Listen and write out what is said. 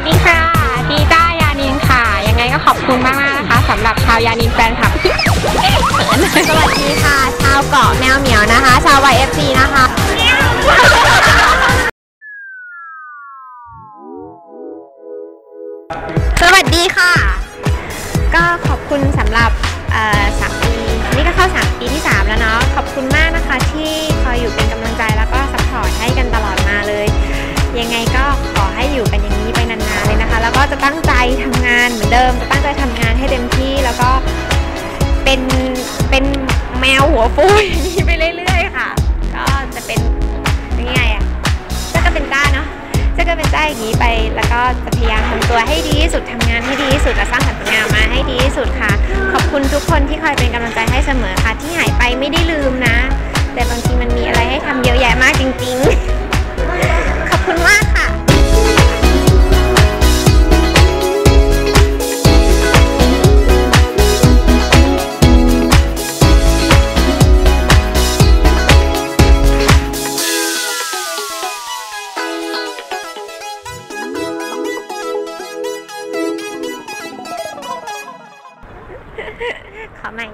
สดีค่ะดีต้ายานินค่ะ ยังไงก็ขอบคุณมากๆนะคะสำหรับชาวยานินแฟนคลับสวัสดีค่ะ ชาวเกาะแมวเหมียวนะคะ ชาว YFC นะคะสวัสดีค่ะ ก็ขอบคุณสำหรับ ก็จะตั้งใจทำงานเหมือนเดิม จะตั้งใจทำงานให้เต็มที่แล้วก็เป็นเป็นแมวหัวฟูอย่างนี้ไปเรื่อยๆค่ะ ก็จะเป็นยังไงอะเจ้าก็เป็นก้าเนาะเจ้าก็เป็นก้าอย่างนี้ไป แล้วก็จะพยายามทำตัวให้ดีที่สุดทำงานให้ดีที่สุดและสร้างสรรค์ผลงานมาให้ดีที่สุดค่ะ ขอบคุณทุกคนที่คอยเป็นกำลังใจให้เสมอค่ะ ที่หายไปไม่ได้ลืมนะ แต่บางทีมันมีอะไรให้ทำเยอะแยะมากจริง ๆ ขอใหม่